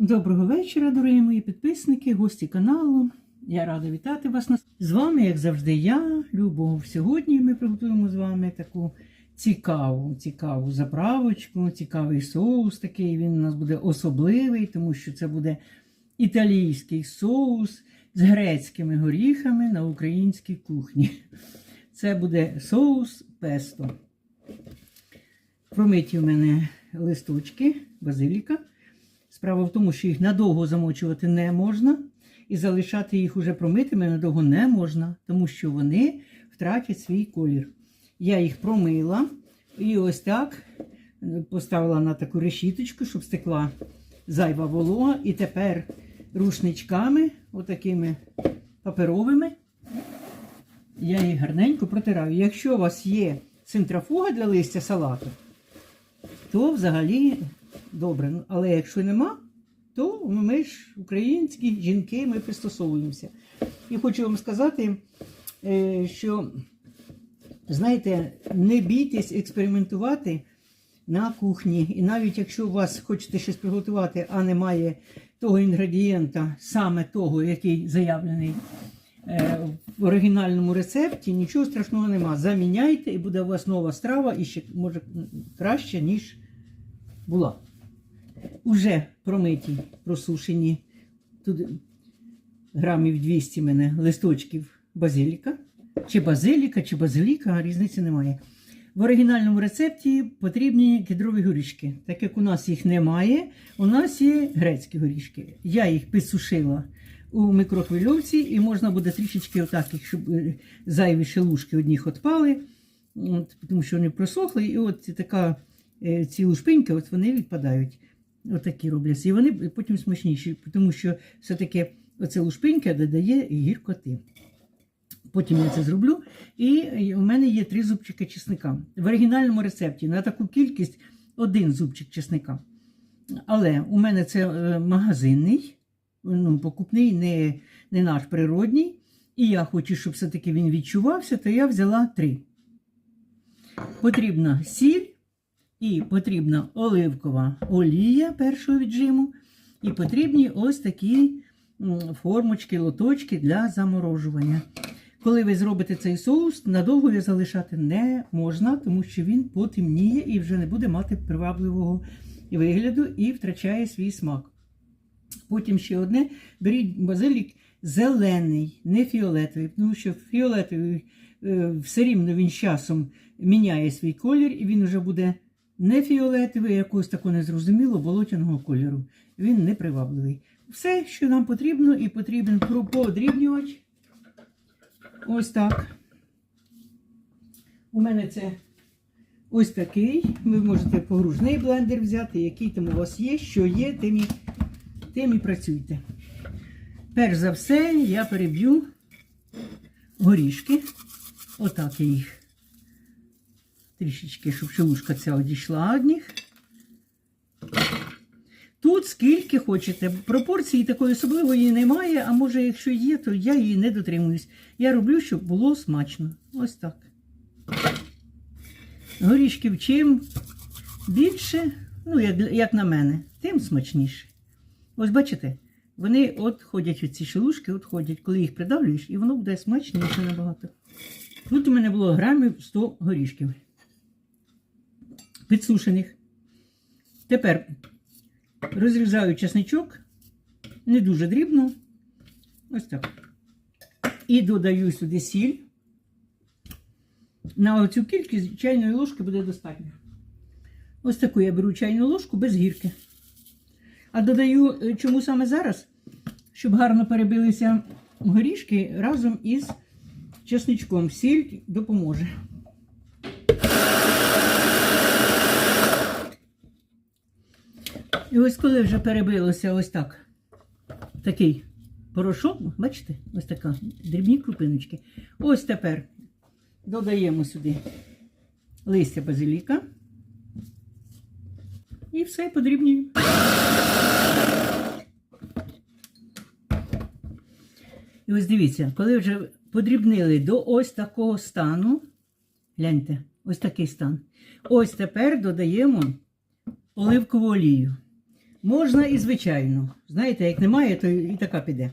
Доброго вечора, дорогі мої підписники, гості каналу. Я рада вітати вас. З вами, як завжди, я, Любов. Сьогодні ми приготуємо з вами таку цікаву, цікаву заправочку, цікавий соус такий. Він у нас буде особливий, тому що це буде італійський соус з грецькими горіхами на українській кухні. Це буде соус песто. Промиті в мене листочки базиліка. Справа в тому, що їх надовго замочувати не можна, і залишати їх уже промитими надовго не можна, тому що вони втратять свій колір. Я їх промила і ось так е, поставила на таку решіточку, щоб стекла зайва волога. І тепер рушничками, отакими паперовими, я їх гарненько протираю. Якщо у вас є центрафуга для листя салату, то взагалі добре. Ну, Але якщо нема, то ми ж українські жінки, ми пристосовуємося. І хочу вам сказати, е, що, знаєте, не бійтесь експериментувати на кухні. І навіть якщо у вас хочете щось приготувати, а немає того інгредієнта, саме того, який заявлений е, в оригінальному рецепті, нічого страшного нема. Заміняйте, і буде у вас нова страва, і ще може краще, ніж була. Уже промиті, просушені. Тут грамів 200 мене листочків базиліка. Чи базиліка, чи базиліка, різниці немає. В оригінальному рецепті потрібні кедрові горішки. Так як у нас їх немає, у нас є грецькі горішки. Я їх підсушила у мікрохвильовці, і можна буде трішечки отак, щоб е, зайві шелушки одніх відпали, от, тому що вони просохли, і от така, е, ці лушпиньки от вони відпадають. Отакі робляться. І вони потім смачніші, тому що все-таки оце лушпинька додає гіркоти. Потім я це зроблю. І у мене є три зубчики чесника. В оригінальному рецепті на таку кількість один зубчик чесника. Але у мене це е, магазинний, ну, покупний, не, не наш природній. І я хочу, щоб все-таки він відчувався, то я взяла три. Потрібна сіль. І потрібна оливкова олія першого віджиму. І потрібні ось такі формочки, лоточки для заморожування. Коли ви зробите цей соус, надовго його залишати не можна, тому що він потемніє і вже не буде мати привабливого вигляду і втрачає свій смак. Потім ще одне: беріть базилік зелений, не фіолетовий, тому що фіолетовий е, все рівно він з часом міняє свій колір, і він вже буде не фіолетовий, якогось такого незрозуміло болотяного кольору. Він не привабливий. Все, що нам потрібно, і потрібен подрібнювач. Ось так. У мене це ось такий. Ви можете погружний блендер взяти, який там у вас є, що є, тим і, тим і працюйте. Перш за все, я переб'ю горішки. Отак я їх трішечки, щоб шелушка ця одійшла одніх. Тут скільки хочете. Пропорції такої особливої немає, а може, якщо є, то я її не дотримуюсь. Я роблю, щоб було смачно. Ось так. Горішків чим більше, ну, як, як на мене, тим смачніше. Ось бачите, вони от ходять оці шелушки, от ходять, коли їх придавлюєш, і воно буде смачніше набагато. Тут у мене було грамів 100 горішків підсушених. Тепер розрізаю чесничок, не дуже дрібно. Ось так. І додаю сюди сіль. На оцю кількість чайної ложки буде достатньо. Ось таку я беру чайну ложку без гірки. А додаю, е, чому саме зараз? Щоб гарно перебилися горішки разом із чесничком. Сіль допоможе. І ось коли вже перебилося ось так, такий порошок, бачите, ось така дрібні крупиночки. Ось тепер додаємо сюди листя базиліка. І все подрібнюємо. І ось дивіться, коли вже подрібнили до ось такого стану, гляньте, ось такий стан. Ось тепер додаємо оливкову олію. Можна і звичайно. Знаєте, як немає, то і така піде.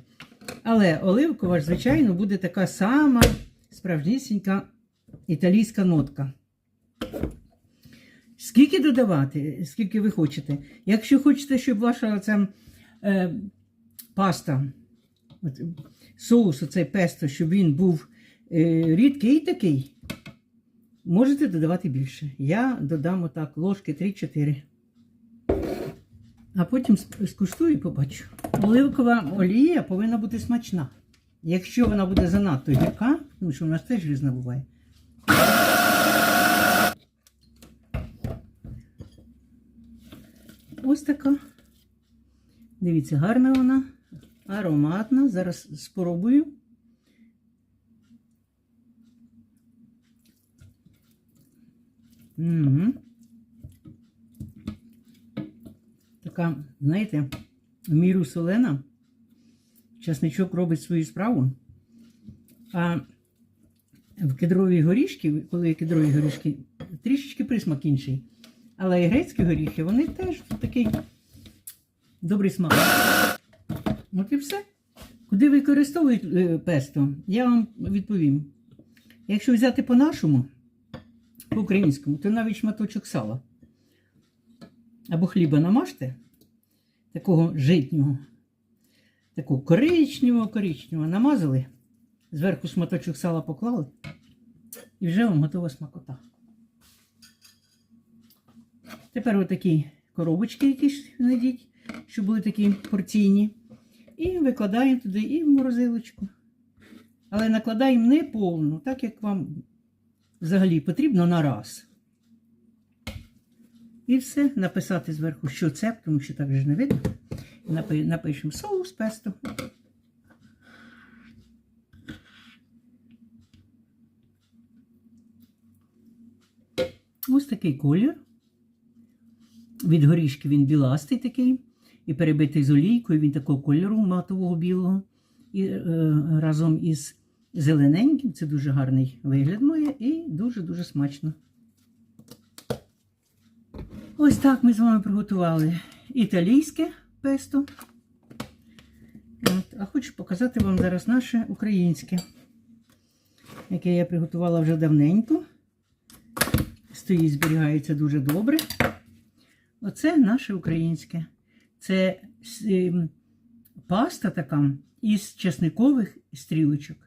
Але оливкова ж, звичайно, буде така сама справжнісінька італійська нотка. Скільки додавати, скільки ви хочете. Якщо хочете, щоб ваша ця, е, паста, от, соус, оцей песто, щоб він був е, рідкий такий, можете додавати більше. Я додам отак ложки 3-4. А потім скуштую і побачу. Оливкова олія повинна бути смачна. Якщо вона буде занадто гірка, тому що вона ж теж різна буває. Ось така. Дивіться, гарна вона, ароматна. Зараз спробую. Угу. Така, знаєте, в міру солена. Часничок робить свою справу. А в кедрові горішки, коли є кедрові горішки, трішечки присмак інший. Але і грецькі горіхи, вони теж такий добрий смак. От і все. Куди використовують е, песто, я вам відповім. Якщо взяти по-нашому, по-українському, то навіть шматочок сала. Або хліба намажте, такого житнього, такого коричневого коричневого намазали, зверху шматочок сала поклали, і вже вам готова смакота. Тепер отакі коробочки якісь знайдіть, щоб були такі порційні. І викладаємо туди і в морозилочку. Але накладаємо не повну, так як вам взагалі потрібно на раз. І все, написати зверху, що це, тому що так же не видно. Напишемо соус песто. Ось такий колір. Від горішки він біластий такий. І перебитий з олійкою, він такого кольору матового білого. І е, разом із зелененьким. Це дуже гарний вигляд має і дуже-дуже смачно. Ось так ми з вами приготували італійське песто. От, а хочу показати вам зараз наше українське, яке я приготувала вже давненько. Стоїть, зберігається дуже добре. Оце наше українське. Це ем, паста така із чесникових стрілочок.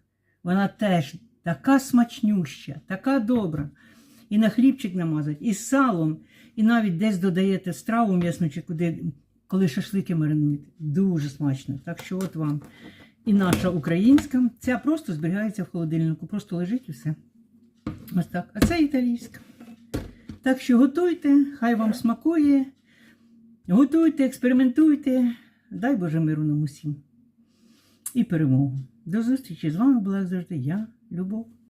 Вона теж така смачнюща, така добра. І на хлібчик намазать, і салом, і навіть десь додаєте страву м'ясну чи куди, коли шашлики маринуєте. Дуже смачно. Так що от вам. І наша українська. Ця просто зберігається в холодильнику, просто лежить і все. Ось так. А це італійська. Так що готуйте, хай вам смакує. Готуйте, експериментуйте. Дай Боже миру нам усім. І перемогу. До зустрічі з вами була завжди я, Любов.